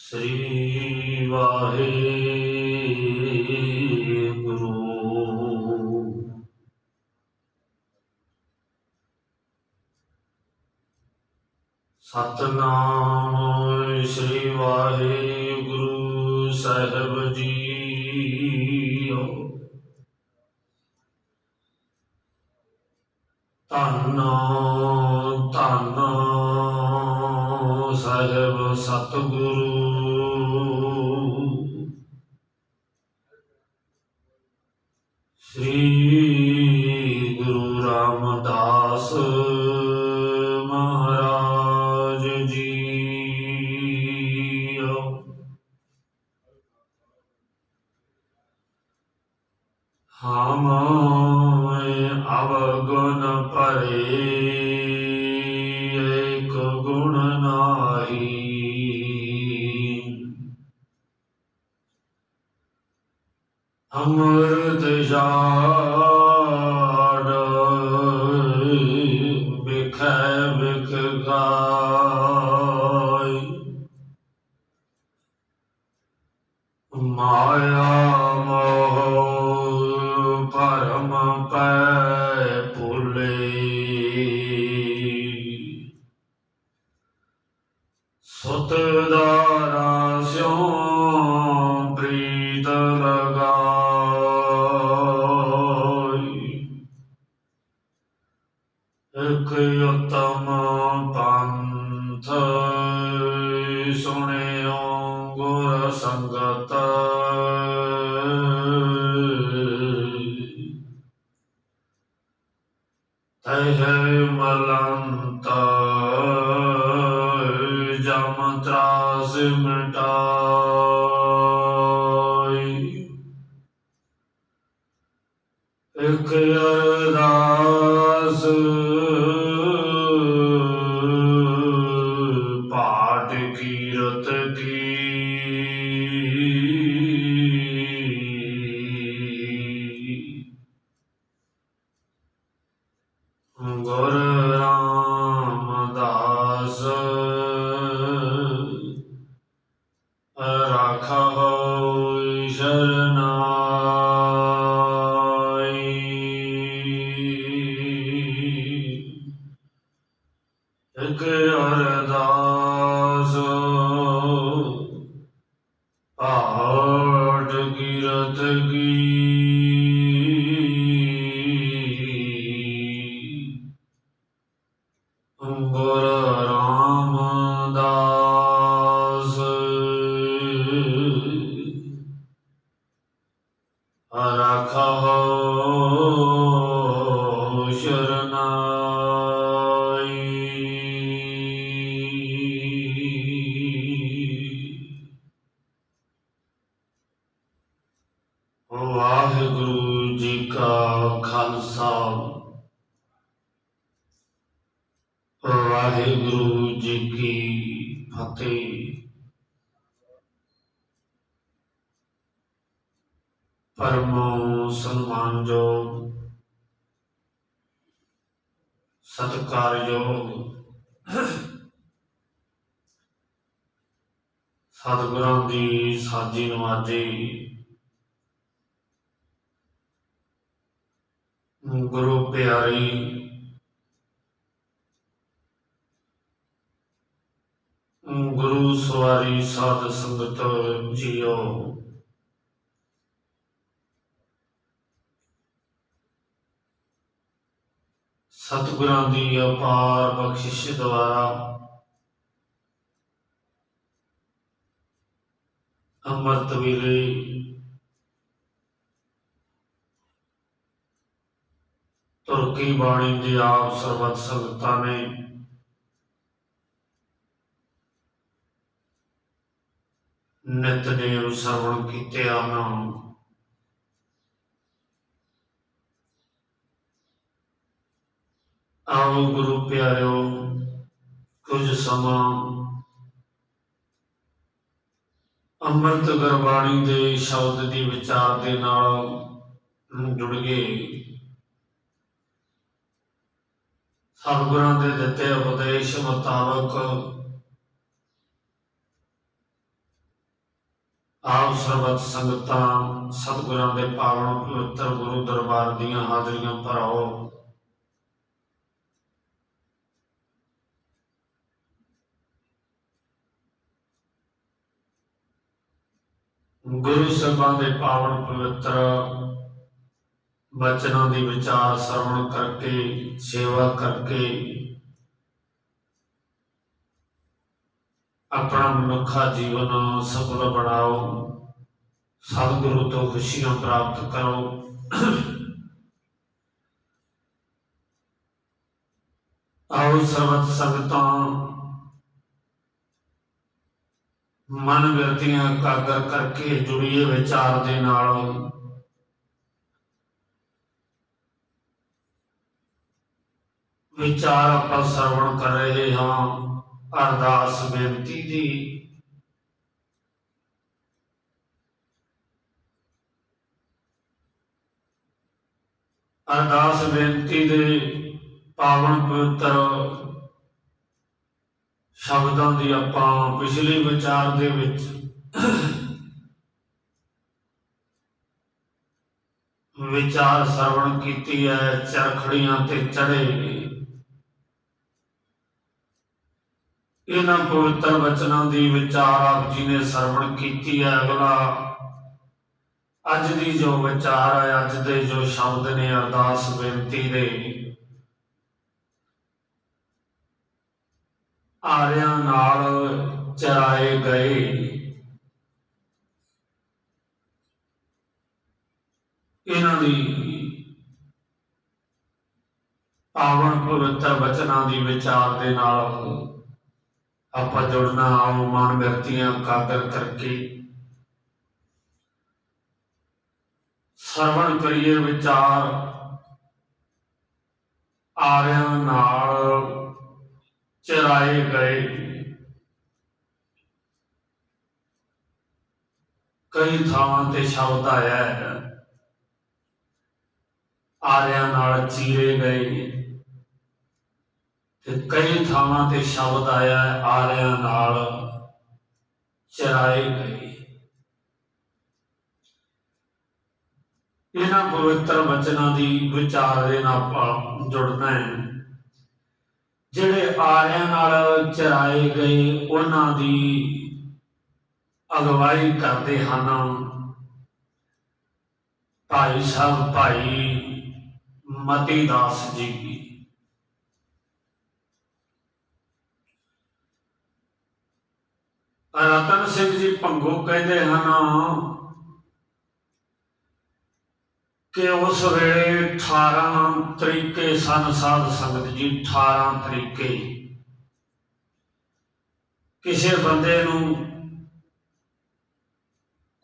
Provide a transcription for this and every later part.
ਸ੍ਰੀ ਵਾਹਿਗੁਰੂ ਸਤਨਾਮ ਸ੍ਰੀ ਵਾਹਿਗੁਰੂ ਸਾਹਿਬ ਜੀਓ ਧੰਨ ਧੰਨ ਸਾਹਿਬ ਸਤਿਗੁਰੂ। আমায় অবগুণ পরে এক গুণ নাহি অমৃত জার বিখর অনন্ত ਇਕ ਅਰਦਾਸ। ਪਾਠ ਕੀਰਤ ਕੀ? ਗੁਰ ਰਾਮਦਾਸ। ਰਖੋ ਕੀ ਫਤਿਹ। ਪਰਮੋ ਸਨਮਾਨਯੋਗ ਸਤਿਕਾਰਯੋਗ ਸਤਿਗੁਰਾਂ ਦੀ ਸਾਜੀ ਨਵਾਜੀ ਗੁਰੂ ਪਿਆਰੀ ਗੁਰੂ ਸਾਧ ਸੰਗਤ ਜੀਓ। ਸਤਿਗੁਰਾਂ ਦੀ ਅਪਾਰ ਬਖਸ਼ਿਸ਼ ਦੁਆਰਾ ਅੰਮ੍ਰਿਤ ਵੇਲੇ ਤੁਰਕੀ ਬਾਣੀ ਦੇ ਆਪ ਸਰਬਤ ਸੰਗਤਾਂ ਨੇ ਨਿਤਨੇਮ ਸਰਵਣ ਕੀਤੇ ਹਨ ਆਓ ਗੁਰੂ ਪਿਆਰਿਓ, ਕੁਝ ਸਮਾਂ ਅੰਮ੍ਰਿਤ ਗੁਰਬਾਣੀ ਦੇ ਸ਼ਬਦ ਦੀ ਵਿਚਾਰ ਦੇ ਨਾਲ ਜੁੜ ਗਏ। ਸਤਿਗੁਰਾਂ ਦੇ ਦਿੱਤੇ ਉਪਦੇਸ਼ ਮੁਤਾਬਕ ਆਪ ਸਰਬਤ ਸੰਗਤਾਂ ਸਤਿਗੁਰਾਂ ਦੇ ਪਾਵਨ ਪਵਿੱਤਰ ਗੁਰੂ ਦਰਬਾਰ ਦੀਆਂ ਹਾਜ਼ਰੀਆਂ ਭਰਾਓ। ਗੁਰੂ ਸਾਹਿਬਾਂ ਦੇ ਪਾਵਨ ਪਵਿੱਤਰ ਬਚਨਾਂ ਦੀ ਵਿਚਾਰ ਸਰਵਣ ਕਰਕੇ, ਸੇਵਾ ਕਰਕੇ ਆਪਣਾ ਮਨੁੱਖਾ ਜੀਵਨ ਸਫਲ ਬਣਾਓ, ਸਤਿਗੁਰੂ ਤੋਂ ਖੁਸ਼ੀਆਂ ਪ੍ਰਾਪਤ ਕਰੋ। ਆਓ ਸਰਬਤ ਸੰਗਤਾਂ, ਮਨ ਵਿਰਤੀਆਂ ਕਾਗਰ ਕਰਕੇ ਜੁੜੀਏ ਵਿਚਾਰ ਦੇ ਨਾਲ। ਵਿਚਾਰ ਆਪਾਂ ਸਰਵਣ ਕਰ ਰਹੇ ਹਾਂ। ਅਰਦਾਸ ਬੇਨਤੀ ਦੀ ਅਰਦਾਸ ਬੇਨਤੀ ਦੇ ਪਾਵਨ ਪਵਿੱਤਰ ਸ਼ਬਦਾਂ ਦੀ ਆਪਾਂ ਪਿਛਲੇ ਵਿਚਾਰ ਦੇ ਵਿੱਚ ਵਿਚਾਰ ਸਰਵਣ ਕੀਤੀ ਹੈ, ਚਰਖੜੀਆਂ ਤੇ ਚੜੇ ਇਹਨਾਂ ਪਵਿੱਤਰ ਬਚਨਾਂ ਦੀ ਵਿਚਾਰ ਆਪ ਜੀ ਨੇ ਸਰਵਣ ਕੀਤੀ ਹੈ ਅਗਲਾ। ਅੱਜ ਦੀ ਜੋ ਵਿਚਾਰ ਹੈ, ਅੱਜ ਦੇ ਜੋ ਸ਼ਬਦ ਨੇ ਅਰਦਾਸ ਬੇਨਤੀ ਦੇ। ਆਰਿਆਂ ਨਾਲ ਚਰਾਏ ਗਏ। ਇਹਨਾਂ ਦੀ ਪਾਵਨ ਪਵਿੱਤਰ ਬਚਨਾਂ ਦੀ ਵਿਚਾਰ ਦੇ ਨਾਲ ਆਪਾਂ ਜੁੜਨਾ ਆਓ ਮਨ ਵਿਅਕਤੀਆਂ ਕਾਦਰ ਕਰਕੇ। ਸਰਵਣ ਕਰੀਏ ਵਿਚਾਰ, ਆਰਿਆਂ ਨਾਲ ਚਰਾਏ ਗਏ। ਕਈ ਥਾਵਾਂ ਤੇ ਸ਼ਬਦ ਆਇਆ ਹੈ। ਆਰਿਆਂ ਨਾਲ ਚੀਰੇ ਗਏ। ਤੇ ਕਈ ਥਾਵਾਂ ਤੇ ਸ਼ਬਦ ਆਇਆ, ਆਰਿਆਂ ਨਾਲ ਚਰਾਏ ਗਏ। ਇਹਨਾਂ ਪਵਿੱਤਰ ਬਚਨਾਂ ਦੀ ਵਿਚਾਰ ਦੇ ਨਾਲ ਆਪਾਂ ਜੁੜਨਾ ਹੈ। ਜਿਹੜੇ ਆਰਿਆਂ ਨਾਲ ਚਰਾਏ ਗਏ, ਉਹਨਾਂ ਦੀ ਅਗਵਾਈ ਕਰਦੇ ਹਨ। ਭਾਈ ਸਾਹਿਬ, ਭਾਈ ਮਤੀ ਦਾਸ ਜੀ ਕੀ ਰਤਨ ਸਿੰਘ ਜੀ ਭੰਗੋ ਕਹਿੰਦੇ ਹਨ ਕਿ ਉਸ ਵੇਲੇ 18 ਤਰੀਕੇ ਸਨ ਸਾਧ ਸੰਗਤ ਜੀ 18 ਤਰੀਕੇ। ਕਿਸੇ ਬੰਦੇ ਨੂੰ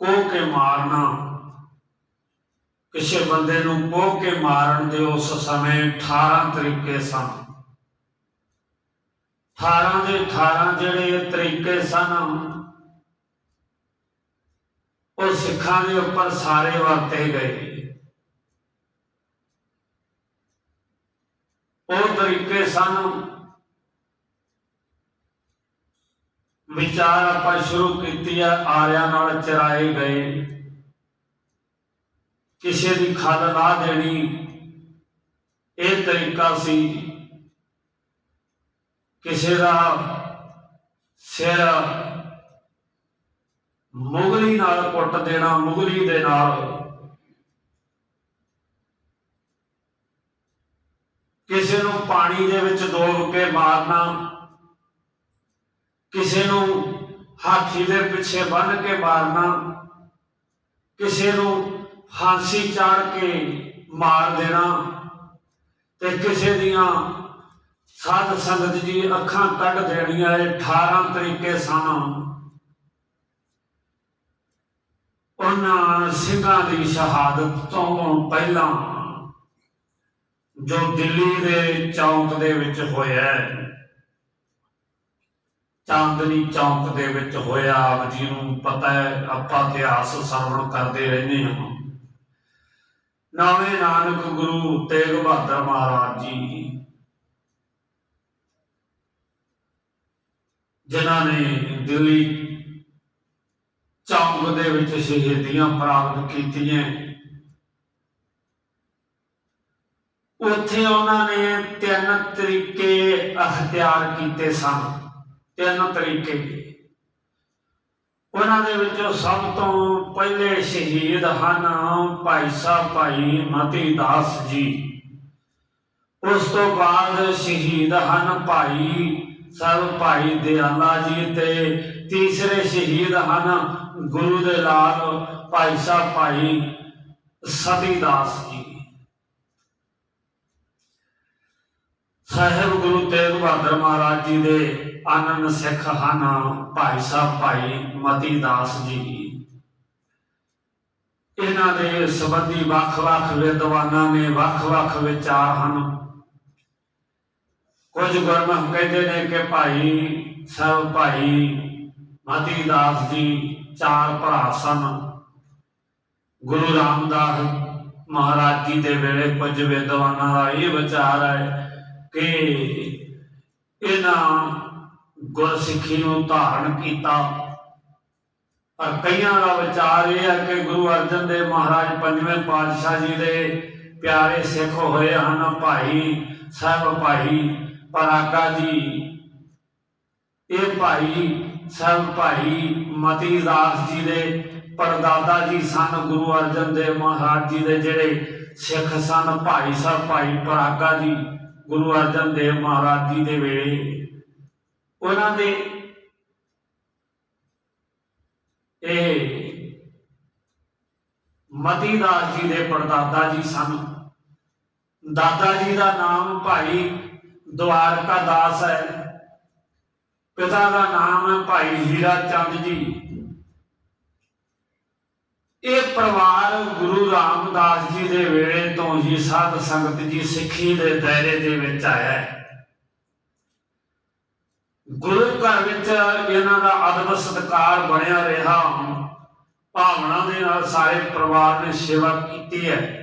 ਕੋਹ ਕੇ ਮਾਰਨਾ, ਕਿਸੇ ਬੰਦੇ ਨੂੰ ਕੋਹ ਕੇ ਮਾਰਨ ਦੇ ਉਸ ਸਮੇਂ 18 ਤਰੀਕੇ ਸਨ। 18 ਦੇ 18 ਜਿਹੜੇ ਤਰੀਕੇ ਸਨ, ਉਹ ਸਿੱਖਾਂ ਦੇ ਉੱਪਰ ਸਾਰੇ ਵਰਤੇ ਗਏ। ਉਹ ਤਰੀਕੇ ਸਨ, ਵਿਚਾਰ ਆਪਾਂ ਸ਼ੁਰੂ ਕੀਤੀ ਆ, ਆਰਿਆਂ ਨਾਲ ਚਰਾਏ ਗਏ। ਕਿਸੇ ਦੀ ਖਲ ਨਾ ਦੇਣੀ, ਇਹ ਤਰੀਕਾ ਸੀ ਕਿਸੇ ਦਾ ਸਿਰ ਮੁਗਲੀ ਨਾਲ ਕੁੱਟ ਦੇਣਾ, ਮੁਗਲੀ ਦੇ ਨਾਲ ਕਿਸੇ ਨੂੰ ਪਾਣੀ ਦੇ ਵਿੱਚ ਡੋਬ ਕੇ ਮਾਰਨਾ, ਕਿਸੇ ਨੂੰ ਹਾਥੀ ਦੇ ਪਿੱਛੇ ਬੰਨ ਕੇ ਮਾਰਨਾ, ਕਿਸੇ ਨੂੰ ਫਾਂਸੀ ਚਾੜ ਕੇ ਮਾਰ ਦੇਣਾ ਤੇ ਕਿਸੇ ਦੀਆਂ ਸਾਧ ਸੰਗਤ ਜੀ, ਅੱਖਾਂ ਕੱਢ ਦੇਣੀਆਂ 18 ਤਰੀਕੇ ਸਨ। ਉਹਨਾਂ ਸਿੰਘਾਂ ਦੀ ਸ਼ਹਾਦਤ ਤੋਂ ਪਹਿਲਾਂ ਜੋ ਦਿੱਲੀ ਦੇ ਚੌਂਕ ਦੇ ਵਿੱਚ ਹੋਇਆ ਚਾਂਦਨੀ ਚੌਂਕ ਦੇ ਵਿੱਚ ਹੋਇਆ, ਆਪ ਜੀ ਨੂੰ ਪਤਾ ਹੈ, ਆਪਾਂ ਇਤਿਹਾਸ ਸਰਵਣ ਕਰਦੇ ਰਹਿੰਦੇ ਹਾਂ। ਨਵੇਂ ਨਾਨਕ ਗੁਰੂ ਤੇਗ ਬਹਾਦਰ ਮਹਾਰਾਜ ਜੀ ਜਿਨ੍ਹਾਂ ਨੇ ਦਿੱਲੀ ਚੌਂਕ ਦੇ ਵਿੱਚ ਸ਼ਹੀਦੀਆਂ ਪ੍ਰਾਪਤ ਕੀਤੀਆਂ। ਉੱਥੇ ਉਹਨਾਂ ਨੇ ਤਿੰਨ ਤਰੀਕੇ ਅਖਤਿਆਰ ਕੀਤੇ ਸਨ। ਤਿੰਨ ਤਰੀਕੇ। ਉਹਨਾਂ ਦੇ ਵਿੱਚੋਂ ਸਭ ਤੋਂ ਪਹਿਲੇ ਸ਼ਹੀਦ ਹਨ ਭਾਈ ਸਾਹਿਬ ਭਾਈ ਮਤੀ ਦਾਸ ਜੀ। ਉਸ ਤੋਂ ਬਾਅਦ ਸ਼ਹੀਦ ਹਨ ਭਾਈ ਸਰਬ ਭਾਈ ਦਿਆਲਾ ਜੀ ਤੇ ਤੀਸਰੇ ਸ਼ਹੀਦ ਹਨ ਗੁਰੂ ਦੇ ਲਾਲ ਭਾਈ ਸਾਹਿਬ ਭਾਈ ਸਤੀ ਦਾਸ ਜੀ। ਸਾਹਿਬ ਗੁਰੂ ਤੇਗ ਬਹਾਦਰ ਮਹਾਰਾਜ ਜੀ ਦੇ ਆਨੰਦ ਸਿੱਖ ਹਨ ਭਾਈ ਸਾਹਿਬ ਭਾਈ ਮਤੀ ਦਾਸ ਜੀ। ਇਹਨਾਂ ਦੇ ਸੰਬੰਧੀ ਵੱਖ-ਵੱਖ ਵਿਦਵਾਨਾਂ ਨੇ ਵੱਖ-ਵੱਖ ਵਿਚਾਰ ਹਨ। ਕੁਝ ਗੁਰਮੁਖ ਕਹਿੰਦੇ ਨੇ ਕਿ ਭਾਈ ਸਾਹਿਬ ਭਾਈ ਮਤੀ ਦਾਸ ਜੀ ਚਾਰ ਭਰਾ ਸਨ। ਗੁਰੂ ਰਾਮਦਾਸ ਮਹਾਰਾਜ ਜੀ ਦੇ ਵੇਲੇ ਕੁਝ ਵਿਦਵਾਨਾਂ ਦਾ ਇਹ ਵਿਚਾਰ ਹੈ ਕਿ ਇਹਨਾਂ ਗੁਰਸਿੱਖੀ ਨੂੰ ਧਾਰਨ ਕੀਤਾ। ਪਰ ਕਈਆਂ ਦਾ ਵਿਚਾਰ ਇਹ ਹੈ ਕਿ ਗੁਰੂ ਅਰਜਨ ਦੇਵ ਮਹਾਰਾਜ ਪੰਜਵੇਂ ਪਾਤਸ਼ਾਹ ਜੀ ਦੇ ਪਿਆਰੇ ਸਿੱਖ ਹੋਏ ਹਨ। ਭਾਈ ਸਾਹਿਬ ਭਾਈ ਪਰਾਗਾ ਜੀ। ਇਹ ਭਾਈ ਸਾਹਿਬ ਭਾਈ ਮਤੀ ਦਾਸ ਜੀ ਦੇ ਪਰਦਾਦਾ ਜੀ ਸਨ ਗੁਰੂ ਅਰਜਨ ਦੇਵ ਮਹਾਰਾਜ ਜੀ ਦੇ ਜਿਹੜੇ ਸਿੱਖ ਸਨ ਭਾਈ ਸਾਹਿਬ ਭਾਈ ਪਰਾਗਾ ਜੀ, ਗੁਰੂ ਅਰਜਨ ਦੇਵ ਮਹਾਰਾਜ ਜੀ ਦੇ ਵੇਲੇ। ਉਹਨਾਂ ਦੇ ਇਹ ਮਤੀ ਦਾਸ ਜੀ ਦੇ ਪੜਦਾਦਾ ਜੀ ਸਨ। ਦਾਦਾ ਜੀ ਦਾ ਨਾਮ ਭਾਈ ਦੁਆਰਕਾ ਦਾਸ ਹੈ। ਪਿਤਾ ਦਾ ਨਾਮ ਹੈ ਭਾਈ ਹੀਰਾ ਚੰਦ ਜੀ। ਇਹ ਪਰਿਵਾਰ ਗੁਰੂ ਰਾਮਦਾਸ ਜੀ ਦੇ ਵੇਲੇ ਤੋਂ ਹੀ ਸਾਧ ਸੰਗਤ ਜੀ ਸਿੱਖੀ ਦੇ ਦਾਇਰੇ ਦੇ ਵਿੱਚ ਆਇਆ ਹੈ। ਗੁਰੂ ਘਰ ਵਿੱਚ ਇਹਨਾਂ ਦਾ ਅਦਬ ਸਤਕਾਰ ਬਣਿਆ ਰਿਹਾ। ਭਾਵਨਾ ਦੇ ਨਾਲ ਸਾਰੇ ਪਰਿਵਾਰ ਨੇ ਸੇਵਾ ਕੀਤੀ ਹੈ।